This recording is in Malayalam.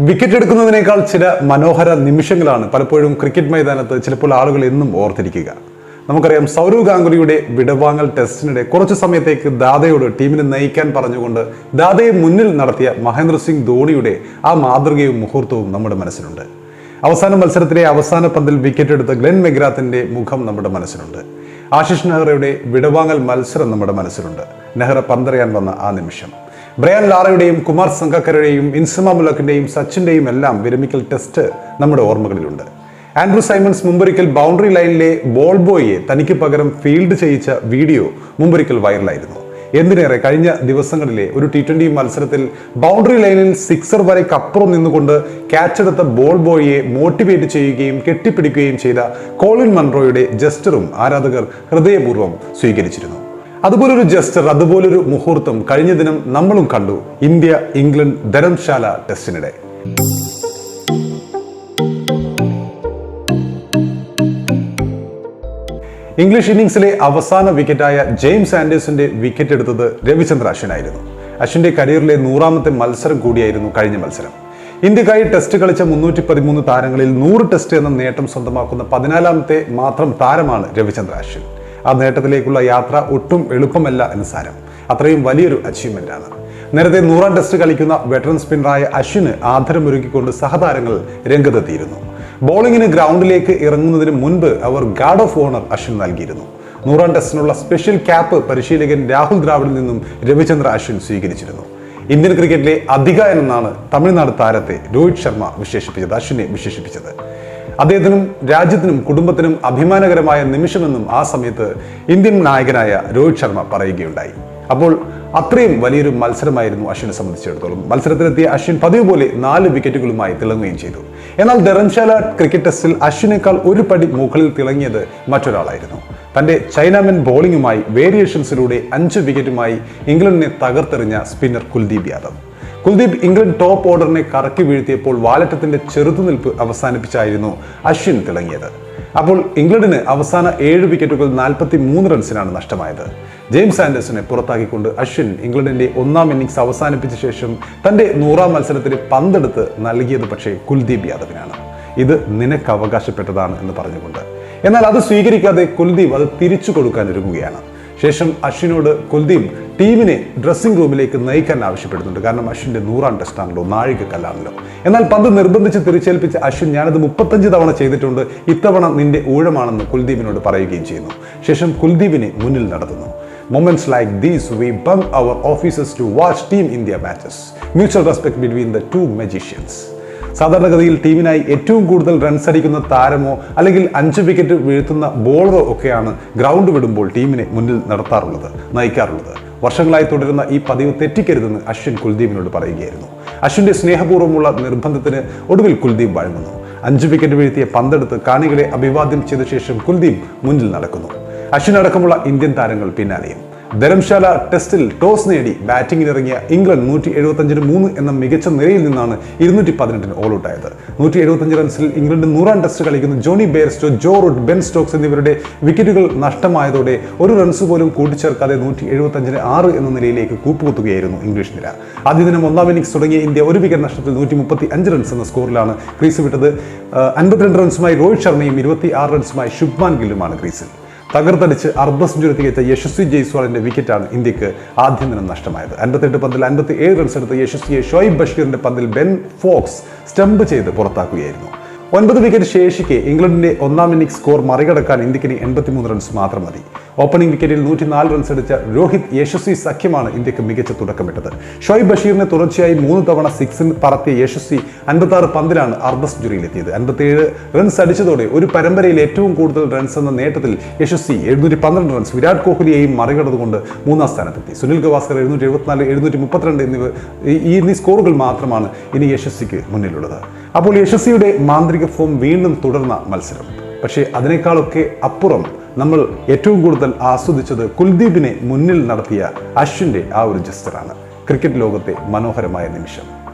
വിക്കറ്റ് എടുക്കുന്നതിനേക്കാൾ ചില മനോഹര നിമിഷങ്ങളാണ് പലപ്പോഴും ക്രിക്കറ്റ് മൈതാനത്ത് ചിലപ്പോൾ ആളുകൾ എന്നും ഓർത്തിരിക്കുക. നമുക്കറിയാം സൗരവ് ഗാംഗുലിയുടെ വിടവാങ്ങൽ ടെസ്റ്റിനിടെ കുറച്ച് സമയത്തേക്ക് ദാദയോട് ടീമിനെ നയിക്കാൻ പറഞ്ഞുകൊണ്ട് ദാദയെ മുന്നിൽ നടത്തിയ മഹേന്ദ്ര സിംഗ് ധോണിയുടെ ആ മാതൃകയും മുഹൂർത്തവും നമ്മുടെ മനസ്സിലുണ്ട്. അവസാന മത്സരത്തിലെ അവസാന പന്തിൽ വിക്കറ്റ് എടുത്ത ഗ്ലെൻ മെഗ്രാത്തിന്റെ മുഖം നമ്മുടെ മനസ്സിലുണ്ട്. ആശിഷ് നെഹ്റയുടെ വിടവാങ്ങൽ മത്സരം നമ്മുടെ മനസ്സിലുണ്ട്. നെഹ്റ പന്തറിയാൻ വന്ന ആ നിമിഷം. ബ്രയാൻ ലാറയുടെയും കുമാർ സംഘക്കരുടെയും ഇൻസമ മുലക്കിന്റെയും സച്ചിന്റെയും എല്ലാം വിരമിക്കൽ ടെസ്റ്റ് നമ്മുടെ ഓർമ്മകളിലുണ്ട്. ആൻഡ്രൂ സൈമൺസ് മുമ്പൊരിക്കൽ ബൗണ്ടറി ലൈനിലെ ബോൾ ബോയിയെ തനിക്ക് പകരം ഫീൽഡ് ചെയ്യിച്ച വീഡിയോ മുമ്പൊരിക്കൽ വൈറലായിരുന്നു. എന്തിനേറെ കഴിഞ്ഞ ദിവസങ്ങളിലെ ഒരു ടി ട്വന്റി മത്സരത്തിൽ ബൗണ്ടറി ലൈനിൽ സിക്സർ വരെ കപ്പുറം നിന്നുകൊണ്ട് ക്യാച്ച് എടുത്ത ബോൾ ബോയിയെ മോട്ടിവേറ്റ് ചെയ്യുകയും കെട്ടിപ്പിടിക്കുകയും ചെയ്ത കോളിൻ മൺറോയുടെ ജസ്റ്ററും ആരാധകർ ഹൃദയപൂർവം സ്വീകരിച്ചിരുന്നു. അതുപോലൊരു ജസ്റ്റർ അതുപോലൊരു മുഹൂർത്തം കഴിഞ്ഞ ദിനം നമ്മളും കണ്ടു. ഇന്ത്യ ഇംഗ്ലണ്ട് ധരംശാല ടെസ്റ്റിനിടെ. ഇംഗ്ലീഷ് ഇന്നിംഗ്സിലെ അവസാന വിക്കറ്റായ ജെയിംസ് ആൻഡേഴ്സിന്റെ വിക്കറ്റ് എടുത്തത് രവിചന്ദ്ര അശ്വിനായിരുന്നു. അശ്വിന്റെ കരിയറിലെ നൂറാമത്തെ മത്സരം കൂടിയായിരുന്നു കഴിഞ്ഞ മത്സരം. ഇന്ത്യക്കായി ടെസ്റ്റ് കളിച്ച മുന്നൂറ്റി പതിമൂന്ന് താരങ്ങളിൽ നൂറ് ടെസ്റ്റ് എന്ന നേട്ടം സ്വന്തമാക്കുന്ന പതിനാലാമത്തെ മാത്രം താരമാണ് രവിചന്ദ്ര അശ്വിൻ. ആ നേട്ടത്തിലേക്കുള്ള യാത്ര ഒട്ടും എളുപ്പമല്ല എന്ന് സാരം. അത്രയും വലിയൊരു അച്ചീവ്മെന്റ് ആണ്. നേരത്തെ നൂറാം ടെസ്റ്റ് കളിക്കുന്ന വെറ്ററൻ സ്പിന്നറായ അശ്വിന് ആദരമൊരുക്കിക്കൊണ്ട് സഹതാരങ്ങൾ രംഗത്തെത്തിയിരുന്നു. ബോളിങ്ങിന് ഗ്രൗണ്ടിലേക്ക് ഇറങ്ങുന്നതിന് മുൻപ് അവർ ഗാർഡ് ഓഫ് ഓണർ അശ്വിൻ നൽകിയിരുന്നു. നൂറാം ടെസ്റ്റിനുള്ള സ്പെഷ്യൽ ക്യാപ്പ് പരിശീലകൻ രാഹുൽ ദ്രാവിഡിൽ നിന്നും രവിചന്ദ്ര അശ്വിൻ സ്വീകരിച്ചിരുന്നു. ഇന്ത്യൻ ക്രിക്കറ്റിലെ അധിക എന്നാണ് തമിഴ്നാട് താരത്തെ രോഹിത് ശർമ്മ വിശേഷിപ്പിച്ചത് അശ്വിനെ വിശേഷിപ്പിച്ചത്. അദ്ദേഹത്തിനും രാജ്യത്തിനും കുടുംബത്തിനും അഭിമാനകരമായ നിമിഷമെന്നും ആ സമയത്ത് ഇന്ത്യൻ നായകനായ രോഹിത് ശർമ്മ പറയുകയുണ്ടായി. അപ്പോൾ അത്രയും വലിയൊരു മത്സരമായിരുന്നു അശ്വിനെ സംബന്ധിച്ചിടത്തോളം. മത്സരത്തിലെത്തിയ അശ്വിൻ പതിവ് പോലെ നാല് വിക്കറ്റുകളുമായി തിളങ്ങുകയും ചെയ്തു. എന്നാൽ ധരംശാല ക്രിക്കറ്റ് ടെസ്റ്റിൽ അശ്വിനേക്കാൾ ഒരു പടി മുകളിൽ തിളങ്ങിയത് മറ്റൊരാളായിരുന്നു. തന്റെ ചൈനാമൻ ബോളിംഗുമായി വേരിയേഷൻസിലൂടെ അഞ്ച് വിക്കറ്റുമായി ഇംഗ്ലണ്ടിനെ തകർത്തെറിഞ്ഞ spinner Kuldeep Yadav. Kuldeep England top ഓർഡറിനെ കറക്കി വീഴ്ത്തിയപ്പോൾ വാലറ്റത്തിന്റെ ചെറുത്തുനിൽപ്പ് അവസാനിപ്പിച്ചായിരുന്നു അശ്വിൻ തിളങ്ങിയത്. അപ്പോൾ ഇംഗ്ലണ്ടിന് അവസാന ഏഴ് വിക്കറ്റുകൾ നാൽപ്പത്തി മൂന്ന് റൺസിനാണ് നഷ്ടമായത്. ജെയിംസ് ആൻഡേഴ്സിനെ പുറത്താക്കിക്കൊണ്ട് അശ്വിൻ ഇംഗ്ലണ്ടിന്റെ ഒന്നാം ഇന്നിംഗ്സ് അവസാനിപ്പിച്ച ശേഷം തന്റെ നൂറാം മത്സരത്തിൽ പന്തെടുത്ത് നൽകിയത് പക്ഷേ കുൽദീപ് യാദവിനാണ്. ഇത് നിനക്ക് അവകാശപ്പെട്ടതാണ് എന്ന് പറഞ്ഞുകൊണ്ട്. എന്നാൽ അത് സ്വീകരിക്കാതെ കുൽദീപ് അത് തിരിച്ചു കൊടുക്കാൻ ഒരുങ്ങുകയാണ്. ശേഷം അശ്വിനോട് കുൽദീപ് ടീമിനെ ഡ്രസ്സിംഗ് റൂമിലേക്ക് നയിക്കാൻ ആവശ്യപ്പെടുന്നുണ്ട്. കാരണം അശ്വിന്റെ നൂറാം ടെസ്റ്റാണല്ലോ നാഴികക്കല്ലാണല്ലോ എന്നാൽ പന്ത് നിർബന്ധിച്ച് തിരിച്ചേൽപ്പിച്ച അശ്വിൻ ഞാനത് മുപ്പത്തഞ്ച് തവണ ചെയ്തിട്ടുണ്ട്. ഇത്തവണ നിന്റെ ഊഴമാണെന്ന് കുൽദീപിനോട് പറയുകയും ചെയ്യുന്നു. ശേഷം കുൽദീപിനെ മുന്നിൽ നടത്തുന്നു. Moments like these we bunk our offices to watch team India matches mutual respect between the two magicians സാധാരണഗതിയിൽ ടീമിനായി ഏറ്റവും കൂടുതൽ റൺസ് അടിക്കുന്ന താരമോ അല്ലെങ്കിൽ അഞ്ച് വിക്കറ്റ് വീഴ്ത്തുന്ന ബോളറോ ഒക്കെയാണ് ഗ്രൗണ്ട് വിടുമ്പോൾ ടീമിനെ മുന്നിൽ നടത്താറുള്ളത് നയിക്കാറുള്ളത്. വർഷങ്ങളായി തുടരുന്ന ഈ പതിവ് തെറ്റിക്കരുതെന്ന് അശ്വിൻ കുൽദീപിനോട് പറയുകയായിരുന്നു. അശ്വിന്റെ സ്നേഹപൂർവമുള്ള നിർബന്ധത്തിന് ഒടുവിൽ കുൽദീപ് വഴങ്ങുന്നു. അഞ്ച് വിക്കറ്റ് വീഴ്ത്തിയ പന്തെടുത്ത് കാണികളെ അഭിവാദ്യം ചെയ്ത ശേഷം കുൽദീപ് മുന്നിൽ നടക്കുന്നു. അശ്വിൻ അടക്കമുള്ള ഇന്ത്യൻ താരങ്ങൾ പിന്നാലെയും. ധരംശാല ടെസ്റ്റിൽ ടോസ് നേടി ബാറ്റിംഗിനിറങ്ങിയ ഇംഗ്ലണ്ട് നൂറ്റി എഴുപത്തഞ്ചിന് മൂന്ന് എന്ന മികച്ച നിരയിൽ നിന്നാണ് ഇരുന്നൂറ്റി പതിനെട്ടിന് ഓൾ ഔട്ടായത് നൂറ്റി എഴുപത്തഞ്ച് റൺസിൽ ഇംഗ്ലണ്ട് നൂറാം ടെസ്റ്റ് കളിക്കുന്ന Jonny Bairstow Joe Root Ben Stokes എന്നിവരുടെ വിക്കറ്റുകൾ നഷ്ടമായതോടെ ഒരു റൺസ് പോലും കൂട്ടിച്ചേർക്കാതെ നൂറ്റി എഴുപത്തഞ്ചിന് ആറ് എന്ന നിലയിലേക്ക് കൂപ്പുകുത്തുകയായിരുന്നു ഇംഗ്ലീഷ് നിര. ആദ്യ ദിനം ഒന്നാം ഇന്നിംഗ്സ് തുടങ്ങിയ ഇന്ത്യ ഒരു വിക്കറ്റ് നഷ്ടത്തിൽ നൂറ്റി മുപ്പത്തി അഞ്ച് റൺസ് എന്ന സ്കോറിലാണ് ക്രീസ് വിട്ടത്. അൻപത്തിരണ്ട് റൺസുമായി രോഹിത് ശർമ്മയും ഇരുപത്തി ആറ് റൺസുമായി ശുഭ്മാൻ ഗില്ലുമാണ് ക്രീസിൽ. തകർത്തടിച്ച് അർദ്ധ സെഞ്ചുറി തികച്ച യശസ്വി ജയ്സ്വാളിന്റെ വിക്കറ്റാണ് ഇന്ത്യയ്ക്ക് ആദ്യ ദിനം നഷ്ടമായത്. അൻപത്തെട്ട് പന്തിൽ അൻപത്തി ഏഴ് റൺസ് എടുത്ത യശസ്വിയെ ഷോയിബ് ബഷീറിന്റെ പന്തിൽ ബെൻ ഫോക്സ് സ്റ്റംപ് ചെയ്ത് പുറത്താക്കുകയായിരുന്നു. ഒൻപത് വിക്കറ്റ് ശേഷിക്കെ ഇംഗ്ലണ്ടിന്റെ ഒന്നാം ഇന്നിംഗ് സ്കോർ മറികടക്കാൻ ഇന്ത്യക്കിന് ഇനി എൺപത്തിമൂന്ന് റൺസ് മാത്രം മതി. ഓപ്പണിംഗ് വിക്കറ്റിൽ നൂറ്റിനാല് റൺസ് അടിച്ച രോഹിത് യശസ്വി സഖ്യമാണ് ഇന്ത്യയ്ക്ക് മികച്ച തുടക്കമിട്ടത്. ഷോയിബ് ബഷീറിനെ തുടർച്ചയായി മൂന്ന് തവണ സിക്സിൽ പറത്തിയ യശസ്വി അൻപത്താറ് പന്തിലാണ് അർദ്ധ സെഞ്ചുറിയിലെത്തിയത്. അൻപത്തിയേഴ് റൺസ് അടിച്ചതോടെ ഒരു പരമ്പരയിൽ ഏറ്റവും കൂടുതൽ റൺസ് എന്ന നേട്ടത്തിൽ യശസ്വി എഴുന്നൂറ്റി പന്ത്രണ്ട് റൺസ് വിരാട് കോഹ്ലിയെയും മറികടന്നുകൊണ്ട് മൂന്നാം സ്ഥാനത്തെത്തി. സുനിൽ ഗവാസ്കർ എഴുന്നൂറ്റി എഴുപത്തിനാല് എഴുന്നൂറ്റി മുപ്പത്തിരണ്ട് എന്നിവ ഈ- എന്നീ സ്കോറുകൾ മാത്രമാണ് ഇനി യശസ്വിക്ക് മുന്നിലുള്ളത്. അപ്പോൾ യശസ്വിയുടെ മാന്ത്രിക ഫോം വീണ്ടും തുടർന്ന മത്സരം. പക്ഷേ അതിനേക്കാളൊക്കെ അപ്പുറം നമ്മൾ ഏറ്റവും കൂടുതൽ ആസ്വദിച്ചത് കുൽദീപിനെ മുന്നിൽ നടത്തിയ അശ്വിന്റെ ആ ഒരു ജസ്റ്ററാണ്. ക്രിക്കറ്റ് ലോകത്തെ മനോഹരമായ നിമിഷം.